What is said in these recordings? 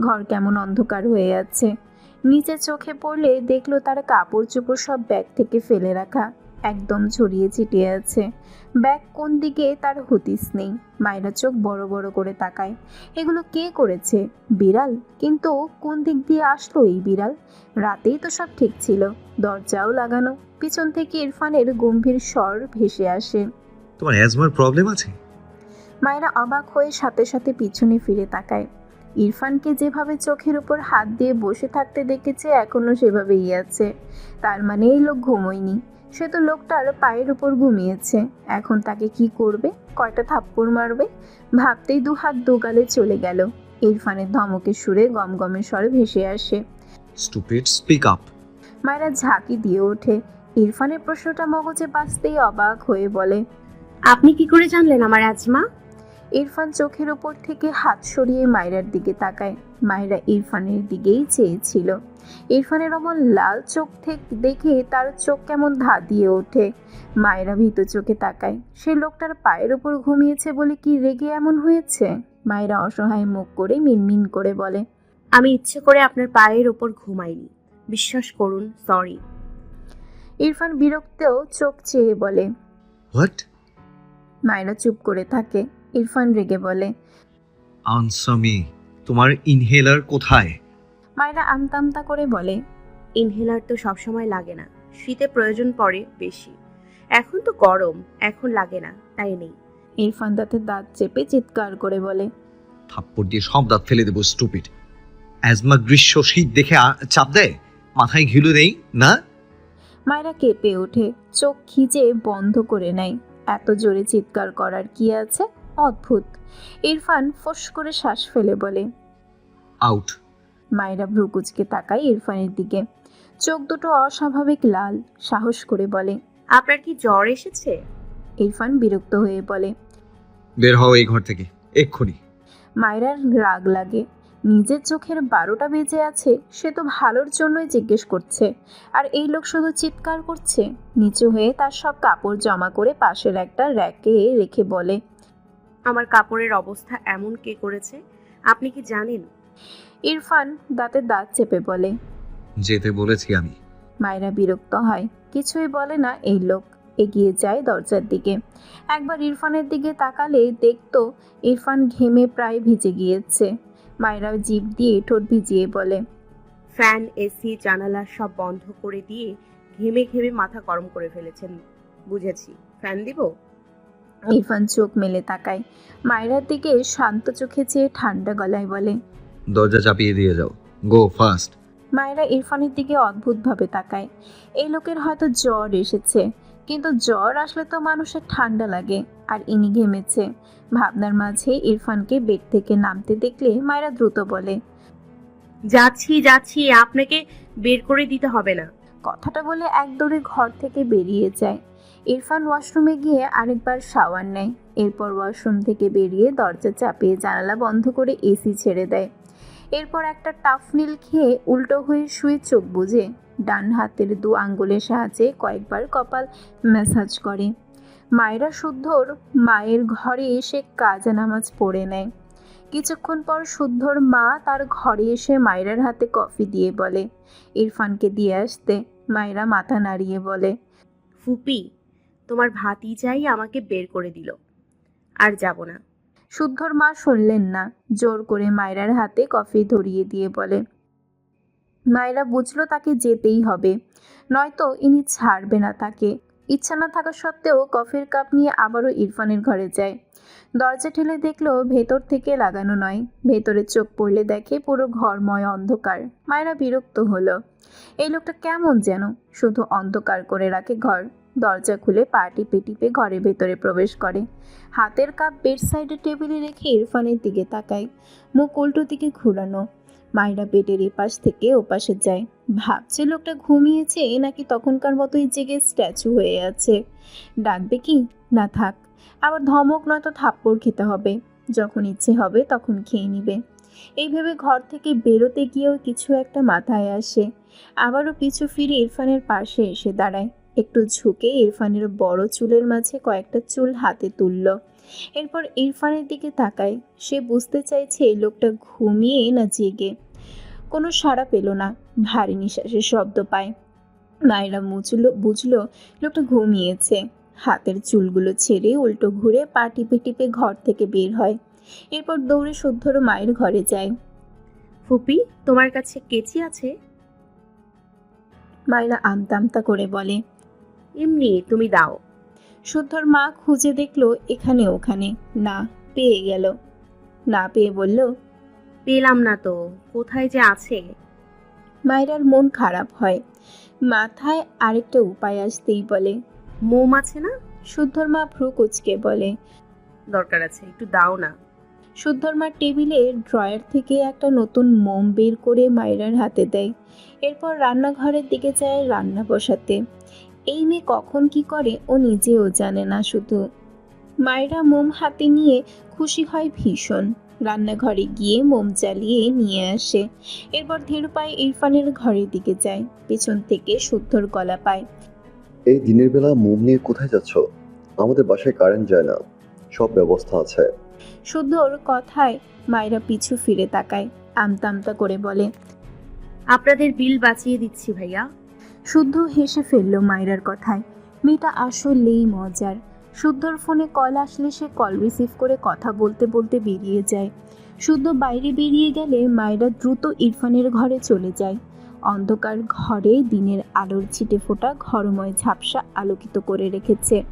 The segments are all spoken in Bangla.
ঘর কেমন অন্ধকার হয়ে আছে। নিচে চোখে পড়লে দেখল তার কাপড় চোপড় সব ব্যাগ থেকে ফেলে রাখা একদম ছড়িয়ে ছিটিয়ে আছে। ব্যাগ কোন দিকে তার হতিস নেই। মায়েরা চোখ বড় বড় করে তাকায়। এগুলো কে করেছে? বিড়াল? কিন্তু কোন দিক দিয়ে আসলো এই বিড়াল? রাতেই তো সব ঠিক ছিল। দরজাও লাগানো পিছন থেকে ইরফানের গম্ভীর স্বর ভেসে আসে। তোমার অ্যাজমার প্রবলেম আছে? মায়েরা অবাক হয়ে সাথে সাথে পিছনে ফিরে তাকায়। ইরফানকে যেভাবে চোখের উপর হাত দিয়ে বসে থাকতে দেখেছে এখনও সেভাবেই আছে। তার মানে এই লোক ঘুমোয়নি। সে তো লোকটার পায়ের উপর ঘুমিয়েছে। এখন তাকে কি করবে? কয়টা থাপ্পড় মারবে? ভাবতেই দু হাত দোগালে চলে গেল। ইরফানের ধমকে সুরে গমগমের স্বরে ভেসে আসে। স্টুপিড স্পিক আপ মায়েরা ঝাঁকি দিয়ে ওঠে। ইরফানের প্রশ্নটা মগজে বাঁচতেই অবাক হয়ে বলে আপনি কি করে জানলেন আমার আজমা? ইরফান চোখের ওপর থেকে হাত সরিয়ে মায়রার দিকে তাকায়। মায়রা ইরফানের দিকেই চেয়েছিল। ইরফানের অমন লাল চোখ থেকে দেখে তার চোখ কেমন ধা দিয়ে ওঠে। মায়েরা ভীত চোখে তাকায়। সে লোকটার পায়ের ওপর ঘুমিয়েছে বলে কি রেগে এমন হয়েছে? মায়েরা অসহায় মুখ করে মিনমিন করে বলে আমি ইচ্ছে করে আপনার পায়ের ওপর ঘুমাইনি। বিশ্বাস করুন সরি ইরফান বিরক্তেও চোখ চেয়ে বলে হোয়াট মায়েরা চুপ করে থাকে। ইরফান রেগে বলে আনসার মি তোমার ইনহেলার কোথায়? মায়েরা আমতা আমতা করে বলে ইনহেলার তো সবসময় লাগে না শীতে প্রয়োজন পড়ে বেশি। এখন তো গরম এখন লাগে না তাই নেই। ইরফান দাঁতে দাঁত চেপে চিৎকার করে বলে থাপ্পড় দিয়ে সব দাঁত ফেলে দেবো স্টুপিড অ্যাজমা গ্রীষ্ম শীত দেখে চাপ দেয়? মাথায় ঘিলু নেই না? মায়েরা কেঁপে ওঠে চোখ খিচে বন্ধ করে নেয়। এত জোরে চিৎকার করার কি আছে? অদ্ভুত। ইরফান ফোঁস করে শ্বাস ফেলে বলে আউট। মায়েরা ভ্রুকুচকে তাকায় ইরফানের দিকে। চোখ দুটো অস্বাভাবিক লাল সাহস করে বলে আপনার কি জ্বর এসেছে? ইরফান বিরক্ত হয়ে বলে বের হও এই ঘর থেকে এক্ষুনি। মায়েরার রাগ লাগে। নিজের চোখের বারোটা বেজে আছে সে তো ভালোর জন্যই জিজ্ঞেস করছে। আর এই লোক শুধু চিৎকার করছে? নিচু হয়ে তার সব কাপড় জমা করে পাশের একটা র্যাকে রেখে বলে আমার কাপড়ের অবস্থা এমন কে করেছে? আপনি কি জানেন? ইরফান দাঁতে দাঁত চেপে বলে যেতে বলেছি আমি। মায়েরা বিরক্ত হয়। কিছুই বলে না এই লোক। এগিয়ে যায় দরজার দিকে। একবার ইরফানের দিকে তাকালে দেখতো ইরফান ঘেমে প্রায় ভিজে গিয়েছে। মায়েরা জিভ দিয়ে ঠোঁট ভিজিয়ে বলে ফ্যান এসি জানালা সব বন্ধ করে দিয়ে ঘেমে ঘেমে মাথা গরম করে ফেলেছেন। বুঝেছি। ফ্যান দিব? ইরফান চোখ মেলে তাকায়। মায়েরার দিকে শান্ত চোখে চেয়ে ঠান্ডা গলায় বলে দরজা চাপিয়ে দিয়ে যাও। গো ফাস্ট মায়েরা ইরফানের দিকে অদ্ভুতভাবে তাকায়। এই লোকের হয়তো জ্বর এসেছে কিন্তু জ্বর আসলে তো মানুষের ঠান্ডা লাগে আর ইনি ঘেমেছে। ভাবনার মাঝে ইরফানকে বেড থেকে নামতে দেখলে মায়েরা দ্রুত বলে যাচ্ছি যাচ্ছি আপনাকে বের করে দিতে হবে না। কথাটা বলে এক দৌড়ে ঘর থেকে বেরিয়ে যায়। ইরফান ওয়াশরুমে গিয়ে আরেকবার শাওয়ার নেয়। এরপর ওয়াশরুম থেকে বেরিয়ে দরজা চাপিয়ে জানালা বন্ধ করে এসি ছেড়ে দেয়। এরপর একটা টাফ টাফনিল খেয়ে উল্টো হয়ে শুয়ে চোখ বুঝে ডান হাতের দু আঙ্গুলের সাহায্যে কয়েকবার কপাল ম্যাসাজ করে। মায়েরা শুদ্ধর, মায়ের ঘরে এসে কাজা নামাজ পড়ে নেয়। কিছুক্ষণ পর শুদ্ধর মা তার ঘরে এসে মায়েরার হাতে কফি দিয়ে বলে। ইরফানকে দিয়ে আসতে মায়েরা মাথা নাড়িয়ে বলে, ফুপি তোমার ভাতিজাই আমাকে বের করে দিল। আর যাব না। শুদ্ধর মা শুনলেন না। জোর করে মায়রার হাতে কফি ধরিয়ে দিয়ে বলে, মায়েরা বুঝলো তাকে যেতেই হবে। নয়তো ইনি ছাড়বে না তাকে। ইচ্ছা না থাকা সত্ত্বেও কফির কাপ নিয়ে আবারও ইরফানের ঘরে যায়। দরজা ঠেলে দেখল ভেতর থেকে লাগানো নয়। ভেতরে চোখ পড়লে দেখে পুরো ঘরময় অন্ধকার। মায়েরা বিরক্ত হলো, এই লোকটা কেমন যেন? শুধু অন্ধকার করে রাখে ঘর। দরজা খুলে পা টিপে টিপে ঘরের ভেতরে প্রবেশ করে। হাতের কাপ বেড সাইডে টেবিলে রেখে ইরফানের দিকে তাকায়। মুখ উল্টো দিকে ঘুরানো। মায়েরা বেডের এপাশ থেকে ওপাশে যায়। ভাবছে লোকটা ঘুমিয়েছে নাকি তখনকার মতোই জেগে স্ট্যাচু হয়ে আছে। ডাকবে কি? না থাক। আবার ধমক নয়তো থাপ্পড় খেতে হবে। যখন ইচ্ছে হবে তখন খেয়ে নিবে। এই ভেবে ঘর থেকে বেরোতে গিয়েও কিছু একটা মাথায় আসে। আবারও পিছু ফিরে ইরফানের পাশে এসে দাঁড়ায়। একটু ঝুঁকে ইরফানের বড় চুলের মাঝে কয়েকটা চুল হাতে তুলল। এরপর ইরফানের দিকে তাকায়। সে বুঝতে চাইছে এই লোকটা ঘুমিয়ে না জেগে। কোনো সাড়া পেল না। ভারী নিঃশ্বাসের শব্দ পায়। মায়েরা মুচলো বুঝলো লোকটা ঘুমিয়েছে। হাতের চুলগুলো ছেড়ে উল্টো ঘুরে পা টিপে টিপে ঘর থেকে বের হয়। এরপর দৌড়ে শুদ্ধর মায়ের ঘরে যায়। ফুপি, তোমার কাছে কেচি আছে? মায়েরা আমতা করে বলে। এমনি তুমি দাও। শুদ্ধর মা খুঁজে দেখল এখানে ওখানে। না পেয়ে গেল। না পেয়ে বলল পেলাম না তো কোথায় যে আছে? মায়েরার মন খারাপ হয়। মাথায় আরেকটা উপায় আসতেই বলে। মোম আছে না? শুদ্ধর মা ভ্রু কুচকে বলে। দরকার আছে একটু দাও না। শুদ্ধর মা টেবিলের ড্রয়ার থেকে একটা নতুন মোম বের করে মায়েরার হাতে দেয়। এরপর রান্নাঘরের দিকে যায় রান্না বসাতে। এই মেয়ে কখন কি করে ও নিজেও জানে না শুধু। মায়েরা মোম হাতে নিয়ে খুশি হয় ভীষণ। রান্নাঘরে গিয়ে মোম জ্বালিয়ে নিয়ে আসে। এরপর ধীর পায়ে ইরফানের ঘরের দিকে যায়। পেছন থেকে শুদ্ধর গলা পায়। এই দিনের বেলা মোম নিয়ে কোথায় যাচ্ছ? আমাদের বাসায় কারেন্ট যায় না। সব ব্যবস্থা আছে। শুদ্ধর কথায় মায়েরা পিছু ফিরে তাকায়। আমতা আমতা করে বলে আপনাদের বিল বাঁচিয়ে দিচ্ছি ভাইয়া। শুদ্ধ হেসে ফেলল মায়রার কথায়। মেয়েটা আসলেই মজার। শুদ্ধর ফোনে কল আসলে সে কল রিসিভ করে কথা বলতে বলতে বেরিয়ে যায়। শুদ্ধ বাইরে বেরিয়ে গেলে মায়রা দ্রুত ইরফানের ঘরে চলে যায়। অন্ধকার ঘরে দিনের আলোর ছিটে ফোটা ঘরময় ঝাপসা আলোকিত করে রেখেছে।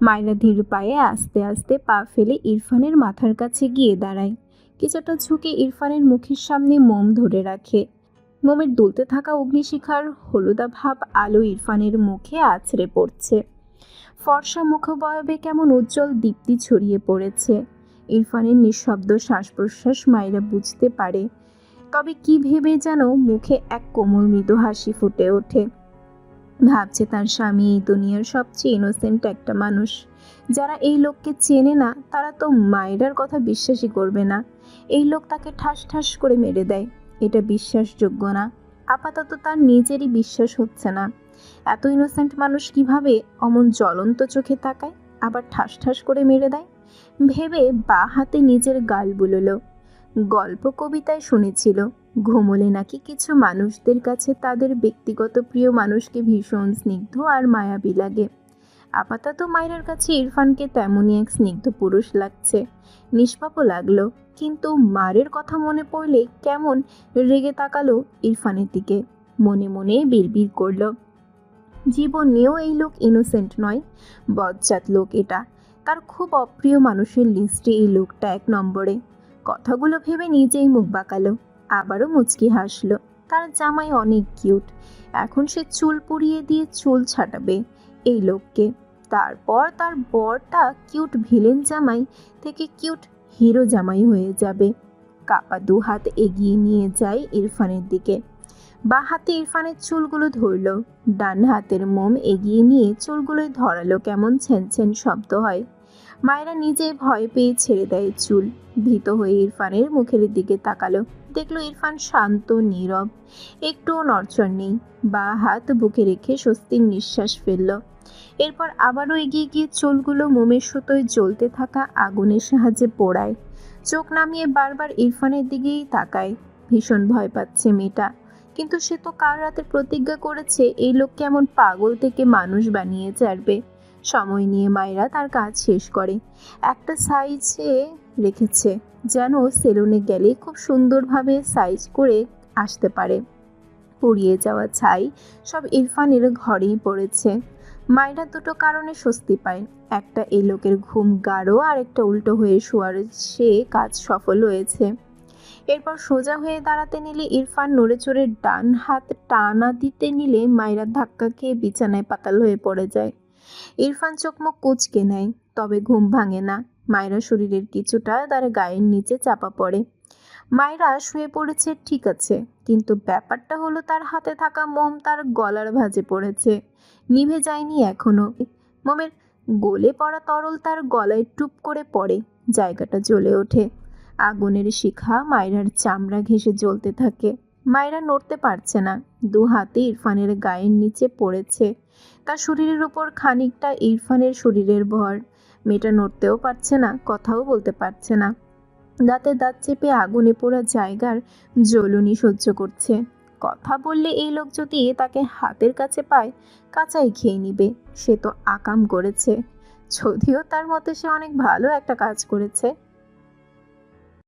মায়রা ধীর পায়ে আস্তে আস্তে পা ফেলে ইরফানের মাথার কাছে গিয়ে দাঁড়ায়। কিছুটা ঝুঁকে ইরফানের মুখের সামনে মোম ধরে রাখে। মোমের দুলতে থাকা অগ্নিশিখার হলুদা ভাব আলো ইরফানের মুখে আছড়ে পড়ছে। ফর্সা মুখবয়বে কেমন উজ্জ্বল দীপ্তি ছড়িয়ে পড়েছে। ইরফানের নিঃশব্দ শ্বাস প্রশ্বাস মায়েরা বুঝতে পারে। তবে কি ভেবে যেন মুখে এক কোমল মৃদু হাসি ফুটে ওঠে। ভাবছে তার স্বামী এই দুনিয়ার সবচেয়ে ইনোসেন্ট একটা মানুষ। যারা এই লোককে চেনে না, তারা তো মায়েরার কথা বিশ্বাসই করবে না। এই লোক তাকে ঠাস ঠাস করে মেরে দেয়। এটা বিশ্বাসযোগ্য না। আপাতত তার নিজেরই বিশ্বাস হচ্ছে না। এত ইনোসেন্ট মানুষ কীভাবে অমন জ্বলন্ত চোখে তাকায়, আবার ঠাস ঠাস করে মেরে দেয়? ভেবে বা হাতে নিজের গাল বুললো। গল্প কবিতায় শুনেছিল, ঘুমলে নাকি কিছু মানুষদের কাছে তাদের ব্যক্তিগত প্রিয় মানুষকে ভীষণ স্নিগ্ধ আর মায়াবী লাগে। আপাতত মায়ের কাছে ইরফানকে তেমনই এক স্নিগ্ধ পুরুষ লাগছে। নিষ্পাপও লাগল, কিন্তু মারের কথা মনে পড়লে কেমন রেগে তাকালো ইরফানের দিকে। মনে মনে বিড়বিড় করল। জীবনেও এই লোক ইনোসেন্ট নয়, বজ্জাত লোক এটা। তার খুব অপ্রিয় মানুষের লিস্টে এই লোকটা এক নম্বরে। কথাগুলো ভেবে নিজেই মুখ বাঁকালো, আবারও মুচকি হাসলো। তার জামাই অনেক কিউট এখন সে চুল পুড়িয়ে দিয়ে চুল ছাটাবে। এই লোককে। তারপর তার বরটা কিউট ভিলেন জামাই থেকে কিউট হিরো জামাই হয়ে যাবে। কাপা দু হাত এগিয়ে নিয়ে যায় ইরফানের দিকে। বা হাতে ইরফানের চুলগুলো ধরল। ডান হাতের মোম এগিয়ে নিয়ে চুলগুলোই ধরালো কেমন ছেনছেন শব্দ হয়। মায়েরা নিজে ভয় পেয়ে ছেড়ে দেয় চুল। ভীত হয়ে ইরফানের মুখের দিকে তাকালো। দেখল ইরফান শান্ত, নীরব, একটুও নড়চড় নেই, বা হাত বুকে রেখে স্বস্তির নিঃশ্বাস ফেলল। এরপর আবারও এগিয়ে গিয়ে চুলগুলো মোমের সুতোয় জ্বলতে থাকা আগুনের সাহায্যে পোড়ায়। চোখ নামিয়ে বারবার ইরফানের দিকেই তাকায়। ভীষণ ভয় পাচ্ছে মেয়েটা। কিন্তু সে তো কাল রাতে প্রতিজ্ঞা করেছে, এই লোককে এমন পাগল থেকে মানুষ বানিয়ে ছাড়বে। সময় নিয়ে মায়েরা তার কাজ শেষ করে। একটা সাইজে রেখেছে। যেন সেলুনে গেলে খুব সুন্দরভাবে সাইজ করে আসতে পারে। পুড়িয়ে যাওয়া ছাই সব ইরফানের ঘরেই পড়েছে। মায়েরা দুটো কারণে স্বস্তি পায়। একটা এই লোকের ঘুম গাঢ় আর একটা উল্টো হয়ে শোয়ার সে কাজ সফল হয়েছে। এরপর সোজা হয়ে দাঁড়াতে নিলে ইরফান নড়ে চড়ে ডান হাত টানা দিতে নিলে মায়েরা ধাক্কা খেয়ে বিছানায় পাতাল হয়ে পড়ে যায়। ইরফান চোখ মুখ কুচকে নেয়, তবে ঘুম ভাঙে না। মায়েরা শরীরের কিছুটা তার গায়ের নিচে চাপা পড়ে। মায়েরা শুয়ে পড়েছে, ঠিক আছে, কিন্তু ব্যাপারটা হলো তার হাতে থাকা মোম তার গলার ভাঁজে পড়েছে, নিভে যায়নি এখনও। মোমের গলে পড়া তরল তার গলায় টুপ করে পড়ে, জায়গাটা জ্বলে ওঠে। আগুনের শিখা মায়রার চামড়া ঘেঁষে জ্বলতে থাকে। মায়েরা নড়তে পারছে না, দু হাতে ইরফানের গায়ের নিচে পড়েছে। তার শরীরের উপর খানিকটা ইরফানের শরীরের ভর। মেয়েটা নড়তেও পারছে না, কথাও বলতে পারছে না। দাঁতে দাঁত চেপে আগুনে পোড়া জায়গার জ্বলুনি সহ্য করছে। কথা বললে এই লোক যদি তাকে হাতের কাছে পায়, কাঁচাই খেয়ে নিবে। সে তো আকাম করেছে। যদিও তার মতে সে অনেক ভালো একটা কাজ করেছে।